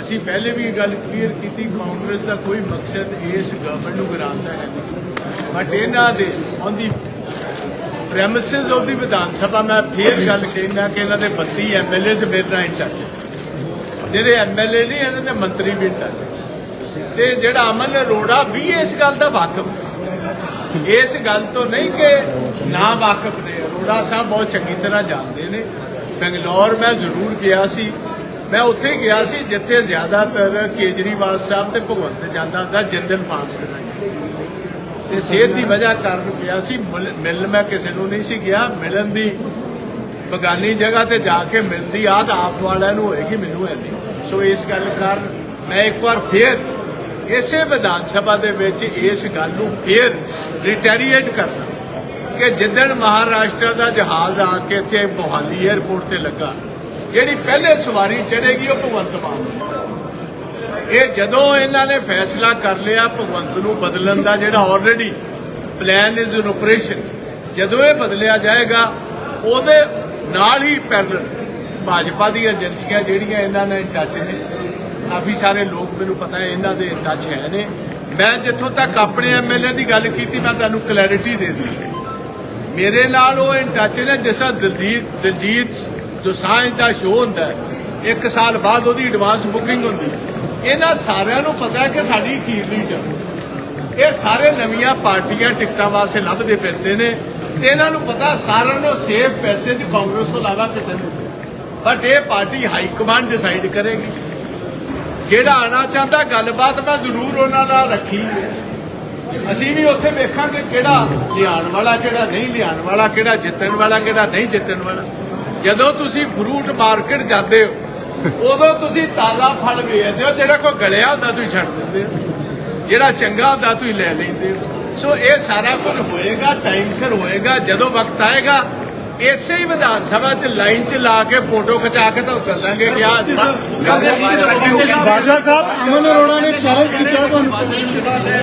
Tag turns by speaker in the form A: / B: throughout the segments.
A: ਅਸੀਂ ਪਹਿਲੇ ਵੀ ਇਹ ਗੱਲ ਕਲੀਅਰ ਕੀਤੀ, ਕਾਂਗਰਸ ਦਾ ਕੋਈ ਮਕਸਦ ਇਸ ਗਵਰਨਮੈਂਟ ਨੂੰ ਗਿਰਾਉਣ ਹੈ ਬਟ ਇਹਨਾਂ ਦੇ on the premises of the Vidhan Sabha, ਮੈਂ ਫੇਰ ਗੱਲ ਕਹਿੰਦਾ ਕਿ ਇਹਨਾਂ ਦੇ 32 ਐਮਐਲਏਸ ਮੇਰੇ ਨਾਲ ਇਨ ਟੱਚ ਜਿਹੜੇ ਐਮਐਲਏ ਨਹੀਂ ਇਹਨਾਂ ਦੇ ਮੰਤਰੀ ਵੀ ਇਨ ਟੱਚ ਤੇ ਜਿਹੜਾ ਅਮਨ ਅਰੋੜਾ, ਵੀ ਇਸ ਗੱਲ ਦਾ ਵਾਕਿਫ ਇਸ ਗੱਲ ਤੋਂ ਨਹੀਂ ਕਿ ਨਾ ਵਾਕਿਫ ਨੇ। ਅਰੋੜਾ ਸਾਹਿਬ ਬਹੁਤ ਚੰਗੀ ਤਰ੍ਹਾਂ ਜਾਣਦੇ ਨੇ। ਬੰਗਲੌਰ ਮੈਂ ਜ਼ਰੂਰ ਗਿਆ ਸੀ। ਮੈਂ ਉੱਥੇ ਗਿਆ ਸੀ, ਜਿੱਥੇ ਜ਼ਿਆਦਾਤਰ ਕੇਜਰੀਵਾਲ ਸਾਹਿਬ ਤੇ ਭਗਵੰਤ ਜਾਂਦਾ ਹੁੰਦਾ ਜਿੰਦਲ ਫਾਰਮਸ ਦੇ ਤੇ ਸਿਹਤ ਦੀ ਵਜ੍ਹਾ ਕਾਰਨ ਗਿਆ ਸੀ, ਮਿਲ- ਮਿਲਣ ਮੈਂ ਕਿਸੇ ਨੂੰ ਨਹੀਂ ਸੀ ਗਿਆ। ਮਿਲਣ ਦੀ ਬਗਾਨੀ ਜਗ੍ਹਾ ਤੇ ਜਾ ਕੇ ਮਿਲਦੀ ਆਦ ਆਪ ਵਾਲਿਆਂ ਨੂੰ ਹੋਏਗੀ, ਮੈਨੂੰ ਹੈ ਨਹੀਂ। ਸੋ ਇਸ ਗੱਲ ਕਾਰਨ ਮੈਂ ਇੱਕ ਵਾਰ ਫੇਰ ਇਸੇ ਵਿਧਾਨ ਸਭਾ ਦੇ ਵਿੱਚ ਇਸ ਗੱਲ ਨੂੰ ਫੇਰ ਰਿਟੈਰੀਏਟ ਕਰਨਾ ਕਿ ਜਿੱਦਣ ਮਹਾਰਾਸ਼ਟਰ ਦਾ ਜਹਾਜ਼ ਆ ਕੇ ਇੱਥੇ ਮੋਹਾਲੀ 에ਅਰਪੋਰਟ ਤੇ ਲੱਗਾ ਜਿਹੜੀ ਪਹਿਲੇ ਸਵਾਰੀ ਚੜੇਗੀ ਉਹ ਭਗਵੰਤ ਮਾਨ ਇਹ ਜਦੋਂ ਇਹਨਾਂ ਨੇ ਫੈਸਲਾ ਕਰ ਲਿਆ ਭਗਵੰਤ ਨੂੰ ਬਦਲਣ ਦਾ ਜਿਹੜਾ already plan is in operation ਜਦੋਂ ਇਹ ਬਦਲਿਆ ਜਾਏਗਾ, ਉਹਦੇ ਨਾਲ ਹੀ ਪੈਰਲਲ ਭਾਜਪਾ ਦੀਆਂ ਏਜੰਸੀਆਂ ਜਿਹੜੀਆਂ ਇਹਨਾਂ ਨਾਲ ਟੱਚ ਨੇ, ਕਾਫੀ ਸਾਰੇ ਲੋਕ ਮੈਨੂੰ ਪਤਾ ਹੈ ਇਹਨਾਂ ਦੇ ਟੱਚ ਹੈ ਨੇ। ਮੈਂ ਜਿੱਥੋਂ ਤੱਕ ਆਪਣੇ ਐਮਐਲਏ ਦੀ ਗੱਲ ਕੀਤੀ, ਮੈਂ ਤੁਹਾਨੂੰ ਕਲੈਰਿਟੀ ਦੇ ਦਿੱਤੀ ਮੇਰੇ ਨਾਲ ਉਹ ਇਨ ਟੱਚ ਨੇ, ਜਿਸਾ ਦਲਜੀਤ ਦਿਲਜੀਤ ਜੋ ਦੋਸਾਂਝ ਦਾ ਸ਼ੋਅ ਹੁੰਦਾ ਹੈ, ਇੱਕ ਸਾਲ ਬਾਅਦ ਉਹਦੀ ਐਡਵਾਂਸ ਬੁਕਿੰਗ ਹੁੰਦੀ ਹੈ। ਇਹਨਾਂ ਸਾਰਿਆਂ ਨੂੰ ਪਤਾ ਹੈ ਕਿ ਸਾਡੀ ਕੀ ਲੀਡ ਇਹ ਸਾਰੇ ਨਵੀਆਂ ਪਾਰਟੀਆਂ ਟਿਕਟਾਂ ਵਾਸਤੇ ਲੱਭਦੇ ਫਿਰਦੇ ਨੇ। ਤੇ ਇਹਨਾਂ ਨੂੰ ਪਤਾ ਸਾਰਿਆਂ ਨੂੰ ਸੇਫ ਪੈਸੇ ਚ ਕਾਂਗਰਸ ਤੋਂ ਇਲਾਵਾ ਕਿਸੇ ਨੂੰ। ਬਟ ਇਹ ਪਾਰਟੀ ਹਾਈ ਕਮਾਂਡ ਡਿਸਾਈਡ ਕਰੇਗੀ। ਜਿਹੜਾ ਆਣਾ ਚਾਹੁੰਦਾ, ਗੱਲਬਾਤ ਮੈਂ ਜ਼ਰੂਰ ਉਹਨਾਂ ਨਾਲ ਰੱਖੀ। ਅਸੀਂ ਵੀ ਉੱਥੇ ਵੇਖਾਂਗੇ ਕਿਹੜਾ ਲਿਆਉਣ ਵਾਲਾ, ਕਿਹੜਾ ਨਹੀਂ ਲਿਆਉਣ ਵਾਲਾ, ਕਿਹੜਾ ਜਿੱਤਣ ਵਾਲਾ, ਕਿਹੜਾ ਨਹੀਂ ਜਿੱਤਣ ਵਾਲਾ। ਜਦੋਂ ਤੁਸੀਂ ਫਰੂਟ ਮਾਰਕੀਟ ਜਾਂਦੇ ਹੋ ਉਦੋਂ ਤੁਸੀਂ ਤਾਜ਼ਾ ਫਲ ਵੇਚਦੇ ਹੋ ਜਿਹੜਾ ਕੋਈ ਗਲਿਆ ਹੁੰਦਾ ਤੁਸੀਂ ਛੱਡ ਦਿੰਦੇ ਹੋ। ਜਿਹੜਾ ਚੰਗਾ ਹੁੰਦਾ ਤੁਸੀਂ ਲੈ ਲੈਂਦੇ ਹੋ। ਸੋ ਇਹ ਸਾਰਾ ਕੁਝ ਹੋਏਗਾ ਟਾਈਮ ਸਿਰ ਹੋਏਗਾ ਜਦੋਂ ਵਕਤ ਆਏਗਾ ਇਸੇ ਹੀ ਵਿਧਾਨ ਸਭਾ 'ਚ ਲਾਈਨ 'ਚ ਲਾ ਕੇ ਫੋਟੋ ਖਿਚਾ ਕੇ ਤੁਹਾਨੂੰ ਦੱਸਾਂਗੇ ਕਿ ਆ
B: ਬਾਜਵਾ ਸਾਹਿਬ ਅਮਨ ਅਰੋੜਾ ਨੇ ਚੈਲੰਜ ਕੀਤਾ ਤੁਹਾਨੂੰ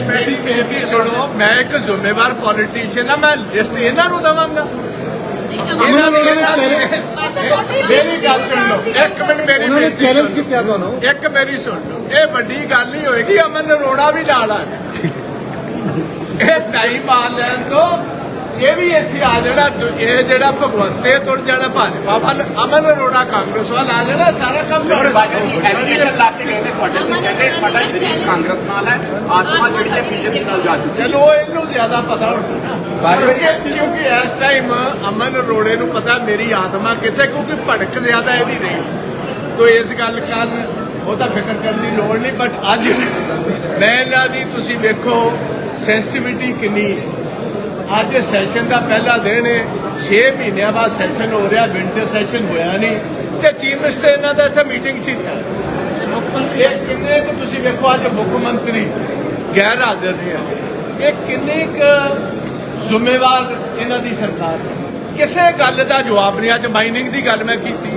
A: ਮੇਰੀ ਬੇਨਤੀ ਸੁਣੋ ਮੈਂ ਇੱਕ ਜ਼ਿੰਮੇਵਾਰ ਪੋਲੀਟੀਸ਼ੀਅਨ ਆ ਮੈਂ ਲਿਸਟ ਇਹਨਾਂ ਨੂੰ ਦਵਾਂਗਾ।
B: ਅਰੋੜਾ ਨੇ
A: ਮੇਰੀ ਗੱਲ ਸੁਣ ਲਓ। ਇੱਕ ਮਿੰਟ ਮੇਰੀ
B: ਉਹਨਾਂ ਨੇ ਚੈਲੰਜ ਕੀਤਾ ਤੁਹਾਨੂੰ।
A: ਇੱਕ ਮੇਰੀ ਸੁਣ ਲਓ। ਇਹ ਵੱਡੀ ਗੱਲ ਨਹੀਂ ਹੋਏਗੀ ਅਮਨ ਅਰੋੜਾ ਵੀ ਨਾਲ ਆ ਇਹ ਟਾਈਮ ਆ ਲੈਣ ਤੋਂ ਇਹ ਵੀ ਇੱਥੇ ਆ ਜਿਹੜਾ ਇਹ ਜਿਹੜਾ ਭਗਵੰਤੇ ਤੁਰ ਜਾਣਾ ਭਾਜਪਾ ਵੱਲ। ਅਮਨ ਅਰੋੜਾ ਕਾਂਗਰਸ ਵੱਲ। ਆ ਜਾਣਾ ਸਾਰਾ ਕੰਮ ਤੁਹਾਡੇ
C: ਬਾਜਾ ਜੀ ਐਲੀਗੇਸ਼ਨ ਲਾ ਕੇ ਗਏ ਨੇ ਤੁਹਾਡੇ ਤੇ। ਕਹਿੰਦੇ ਤੁਹਾਡਾ ਸ਼ਰੀਰ ਕਾਂਗਰਸ ਨਾਲ ਹੈ ਆਤਮਾ ਜਿਹੜੀ ਹੈ ਬੀਜੇਪੀ ਨਾਲ ਜਾ ਚੁੱਕੀ ਹੈ
A: ਚਲੋ ਇਹਨੂੰ ਜ਼ਿਆਦਾ ਪਤਾ ਹੁੰਦਾ ਕਿਉਂਕਿ ਇਸ ਟਾਈਮ ਅਮਨ ਅਰੋੜੇ ਨੂੰ ਪਤਾ ਮੇਰੀ ਆਤਮਾ ਕਿੱਥੇ ਕਿਉਂਕਿ ਭੜਕ ਜ਼ਿਆਦਾ ਇਹਦੀ ਰਹੀ ਤੋ ਇਸ ਗੱਲ ਕਾਰਨ ਉਹਦਾ ਫਿਕਰ ਕਰਨ ਦੀ ਲੋੜ ਨਹੀਂ ਬਟ ਅੱਜ ਮੈਂ ਇਹਨਾਂ ਦੀ ਤੁਸੀਂ ਵੇਖੋ ਸੈਂਸਿਟੀਵਿਟੀ ਕਿੰਨੀ ਹੈ। ਅੱਜ ਸੈਸ਼ਨ ਦਾ ਪਹਿਲਾ ਦਿਨ ਹੈ 6 ਮਹੀਨਿਆਂ ਬਾਅਦ ਸੈਸ਼ਨ ਹੋ ਰਿਹਾ ਵਿੰਟਰ ਸੈਸ਼ਨ ਹੋਇਆ ਨਹੀਂ। ਤੇ ਚੀਫ ਮਿਨਿਸਟਰ ਇਹਨਾਂ ਦਾ ਇੱਥੇ ਮੀਟਿੰਗ ਚ ਹੈ ਮੁੱਖ ਮੰਤਰੀ ਇਹ ਕਿੰਨੇ ਕੁ ਤੁਸੀਂ ਵੇਖੋ ਅੱਜ ਮੁੱਖ ਮੰਤਰੀ ਗੈਰ ਹਾਜ਼ਰ ਨੇ ਇਹ ਕਿੰਨੇ ਕੁ ਜ਼ਿੰਮੇਵਾਰ ਇਹਨਾਂ ਦੀ ਸਰਕਾਰ। ਕਿਸੇ ਗੱਲ ਦਾ ਜਵਾਬ ਨਹੀਂ। ਅੱਜ ਮਾਈਨਿੰਗ ਦੀ ਗੱਲ ਮੈਂ ਕੀਤੀ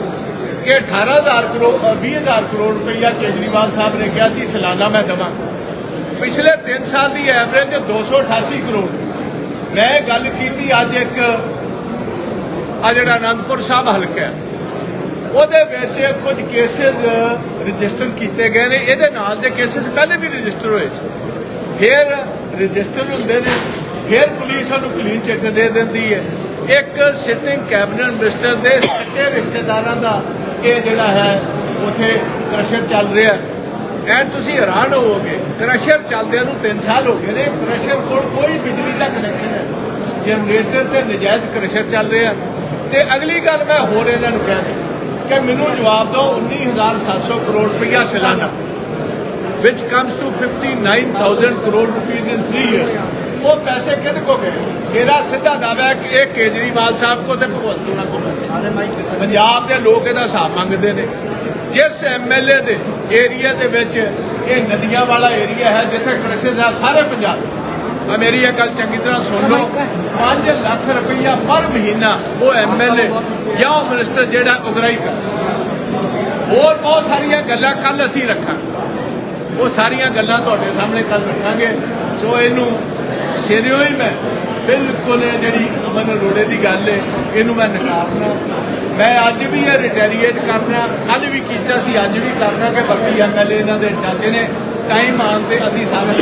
A: ਕਿ 18000 ਕਰੋੜ ਅ, 20000 ਕਰੋੜ ਰੁਪਈਆ ਕੇਜਰੀਵਾਲ ਸਾਹਿਬ ਨੇ ਕਿਹਾ ਸੀ ਸਾਲਾਨਾ ਮੈਂ ਦੇਵਾਂ। ਪਿਛਲੇ 3 ਸਾਲ ਦੀ ਐਵਰੇਜ 288 ਕਰੋੜ। ਮੈਂ ਗੱਲ ਕੀਤੀ ਅੱਜ ਇੱਕ, ਆ ਜਿਹੜਾ ਅਨੰਦਪੁਰ ਸਾਹਿਬ ਹਲਕਾ ਹੈ, ਉਹਦੇ ਵਿੱਚ ਕੁਝ ਕੇਸਿਸ ਰਜਿਸਟਰ ਕੀਤੇ ਗਏ ਨੇ। ਇਹਦੇ ਨਾਲ ਦੇ ਕੇਸਿਸ ਪਹਿਲੇ ਵੀ ਰਜਿਸਟਰ ਹੋਏ ਸੀ। ਫਿਰ ਰਜਿਸਟਰ ਹੁੰਦੇ ਨੇ, ਫਿਰ ਪੁਲਿਸ ਉਹਨੂੰ ਕਲੀਨ ਚਿੱਟ ਦੇ ਦਿੰਦੀ ਹੈ। ਇੱਕ ਸਿਟਿੰਗ ਕੈਬਨਿਟ ਮਿਨਿਸਟਰ ਦੇ ਸੱਚੇ ਰਿਸ਼ਤੇਦਾਰਾਂ ਦਾ ਇਹ ਜਿਹੜਾ ਹੈ, ਉਥੇ ਕ੍ਰਸ਼ਰ ਚੱਲ ਰਿਹਾ ਐ ਤੁਸੀਂ ਹੈਰਾਨ ਹੋਵੋਗੇ ਕ੍ਰਸ਼ਰ ਚੱਲਦਿਆਂ ਨੂੰ 3 ਸਾਲ ਹੋ ਗਏ ਨੇ ਕ੍ਰਸ਼ਰ ਕੋਲ ਕੋਈ ਬਿਜਲੀ ਦਾ ਕਨੈਕਸ਼ਨ ਹੈ ਜਨਰੇਟਰ ਤੇ ਨਜਾਇਜ਼ ਕ੍ਰਸ਼ਰ ਚੱਲ ਰਿਹਾ ਤੇ ਅਗਲੀ ਗੱਲ ਮੈਂ ਹੋਰ ਇਹਨਾਂ ਨੂੰ ਕਹਿ ਦਿਆਂ ਕਿ ਮੈਨੂੰ ਜਵਾਬ ਦਿਓ 19700 ਕਰੋੜ ਰੁਪਇਆ ਸਾਲਾਨਾ which comes to 59000 crore rupees in 3 years ਉਹ ਪੈਸੇ ਕਿਹਦੇ ਕੋ ਗਏ? ਮੇਰਾ ਸਿੱਧਾ ਦਾਅਵਾ ਹੈ ਕਿ ਇਹ ਕੇਜਰੀਵਾਲ ਸਾਹਿਬ ਕੋ ਤੇ ਭਗਵੰਤ ਉਹਨਾਂ ਕੋ ਪੈਸੇ। ਪੰਜਾਬ ਦੇ ਲੋਕ ਇਹਦਾ ਹਿਸਾਬ ਮੰਗਦੇ ਨੇ। ਜਿਸ ਐਮਐਲਏ ਦੇ ਏਰੀਆ ਦੇ ਵਿੱਚ ਇਹ ਨਦੀਆਂ ਵਾਲਾ ਏਰੀਆ ਹੈ ਜਿੱਥੇ ਕ੍ਰਿਸ਼ਿਸ ਹੈ ਸਾਰੇ ਪੰਜਾਬ ਆ ਮੇਰੀ ਇਹ ਗੱਲ ਚੰਗੀ ਤਰ੍ਹਾਂ ਸੁਣ ਲਓ। 5 ਲੱਖ ਰੁਪਈਆ ਪਰ ਮਹੀਨਾ ਉਹ ਐਮਐਲਏ ਜਾਂ ਉਹ ਮਿਨਿਸਟਰ ਜਿਹੜਾ ਉਗਰਾਈ ਕਰ। ਹੋਰ ਬਹੁਤ ਸਾਰੀਆਂ ਗੱਲਾਂ ਕੱਲ ਅਸੀਂ ਰੱਖਾਂਗੇ। ਉਹ ਸਾਰੀਆਂ ਗੱਲਾਂ ਤੁਹਾਡੇ ਸਾਹਮਣੇ ਕੱਲ ਰੱਖਾਂਗੇ। ਸੋ ਇਹਨੂੰ ਸਿਰਿਓਂ ਹੀ ਮੈਂ। ਬਿਲਕੁਲ ਇਹ ਜਿਹੜੀ ਅਮਨ ਅਰੋੜੇ ਦੀ ਗੱਲ ਹੈ ਇਹਨੂੰ ਮੈਂ ਨਕਾਰਨਾ। ਮੈਂ ਅੱਜ ਵੀ ਇਹ ਰਿਟੈਰੀਏਟ ਕਰਨਾ ਕੱਲ ਵੀ ਕੀਤਾ ਸੀ, ਅੱਜ ਵੀ ਕਰਨਾ ਕਿ ਬਾਕੀ ਐਮਐਲਏ ਇਹਨਾਂ ਦੇ ਟੱਚ ਨੇ। ਟਾਈਮ ਆਉਣ ਤੇ ਅਸੀਂ ਸਾਰੇ